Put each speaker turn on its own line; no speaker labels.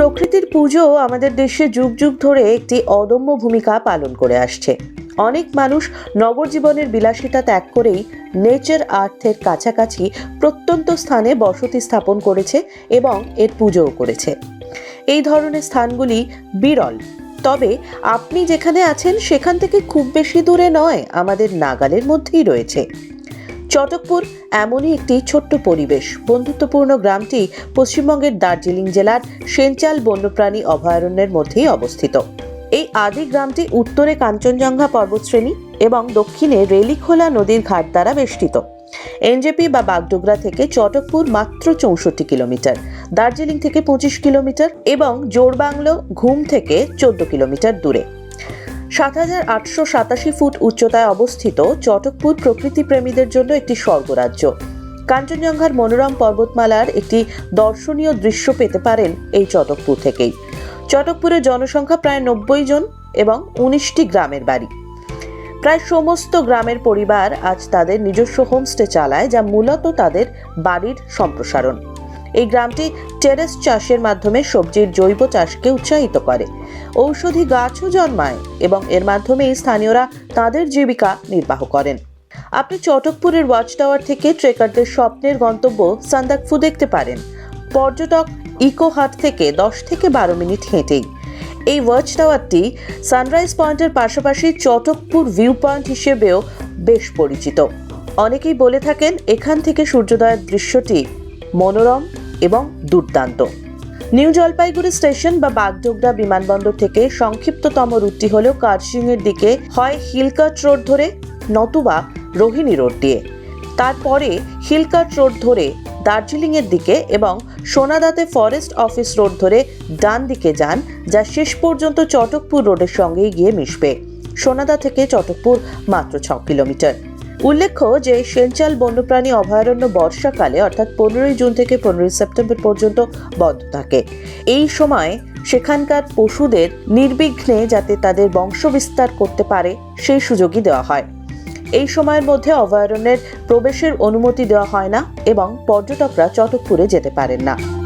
প্রকৃতির পুজো আমাদের দেশে যুগ যুগ ধরে একটি অদম্য ভূমিকা পালন করে আসছে। অনেক মানুষ নগর জীবনের বিলাসিতা ত্যাগ করেই নেচার আর্থের কাছাকাছি প্রত্যন্ত স্থানে বসতি স্থাপন করেছে এবং এর পুজোও করেছে। এই ধরনের স্থানগুলি বিরল। তবে আপনি যেখানে আছেন, সেখান থেকে খুব বেশি দূরে নয়, আমাদের নাগালের মধ্যেই রয়েছে। চটকপুর এমনই একটি ছোট্ট পরিবেশ। বন্ধুত্বপূর্ণ গ্রামটি পশ্চিমবঙ্গের দার্জিলিং জেলার সেঞ্চাল বন্যপ্রাণী অভয়ারণ্যের মধ্যেই অবস্থিত। এই আদি গ্রামটি উত্তরে কাঞ্চনজঙ্ঘা পর্বতশ্রেণী এবং দক্ষিণে রেলিখোলা নদীর ঘাট দ্বারা বেষ্টিত। এনজেপি বা বাগডোগরা থেকে চটকপুর মাত্র চৌষট্টি কিলোমিটার, দার্জিলিং থেকে পঁচিশ কিলোমিটার এবং জোরবাংলো ঘুম থেকে চোদ্দ কিলোমিটার দূরে। সাত হাজার আটশো সাতাশি ফুট উচ্চতায় অবস্থিত চটকপুর প্রকৃতি প্রেমীদের জন্য একটি স্বর্গরাজ্য। কাঞ্চনজঙ্ঘার মনোরম পর্বতমালার একটি দর্শনীয় দৃশ্য পেতে পারেন এই চটকপুর থেকেই। চটকপুরের জনসংখ্যা প্রায় নব্বই জন এবং উনিশটি গ্রামের বাড়ি। প্রায় সমস্ত গ্রামের পরিবার আজ তাদের নিজস্ব হোমস্টে চালায়, যা মূলত তাদের বাড়ির সম্প্রসারণ। এই গ্রামটি টেরেস চাষের মাধ্যমে সবজির জৈব চাষকে উৎসাহিত করে। ঔষধি গাছও জন্মায় এবং এর মাধ্যমেই স্থানীয়রা তাদের জীবিকা নির্বাহ করেন। আপনি চটকপুরের ওয়াচ টাওয়ার থেকে ট্রেকারদের স্বপ্নের গন্তব্য সান্দাকফু দেখতে পারেন। পর্যটক ইকো হাট থেকে দশ থেকে বারো মিনিট হেঁটেই। এই ওয়াচ টাওয়ারটি সানরাইজ পয়েন্টের পাশাপাশি চটকপুর ভিউ পয়েন্ট হিসেবেও বেশ পরিচিত। অনেকেই বলে থাকেন, এখান থেকে সূর্যোদয়ের দৃশ্যটি মনোরম এবং দুর্দান্ত। নিউ জলপাইগুড়ি স্টেশন বা বাগডোগরা বিমানবন্দর থেকে সংক্ষিপ্ততম রুটটি হল কার্শিংয়ের দিকে হয় হিলকাট রোড ধরে নতুবা রোহিণী রোড দিয়ে। তারপরে হিলকাট রোড ধরে দার্জিলিংয়ের দিকে এবং সোনাদাতে ফরেস্ট অফিস রোড ধরে ডান দিকে যান, যা শেষ পর্যন্ত চটকপুর রোডের সঙ্গেই গিয়ে মিশবে। সোনাদা থেকে চটকপুর মাত্র ছ কিলোমিটার। উল্লেখ্য যে সেঞ্চাল বন্যপ্রাণী অভয়ারণ্য বর্ষাকালে, অর্থাৎ পনেরোই জুন থেকে পনেরোই সেপ্টেম্বর পর্যন্ত বন্ধ থাকে। এই সময় সেখানকার পশুদের নির্বিঘ্নে যাতে তাদের বংশবিস্তার করতে পারে, সেই সুযোগই দেওয়া হয়। এই সময়ের মধ্যে অভয়ারণ্যের প্রবেশের অনুমতি দেওয়া হয় না এবং পর্যটকরা চটকপুরে যেতে পারেন না।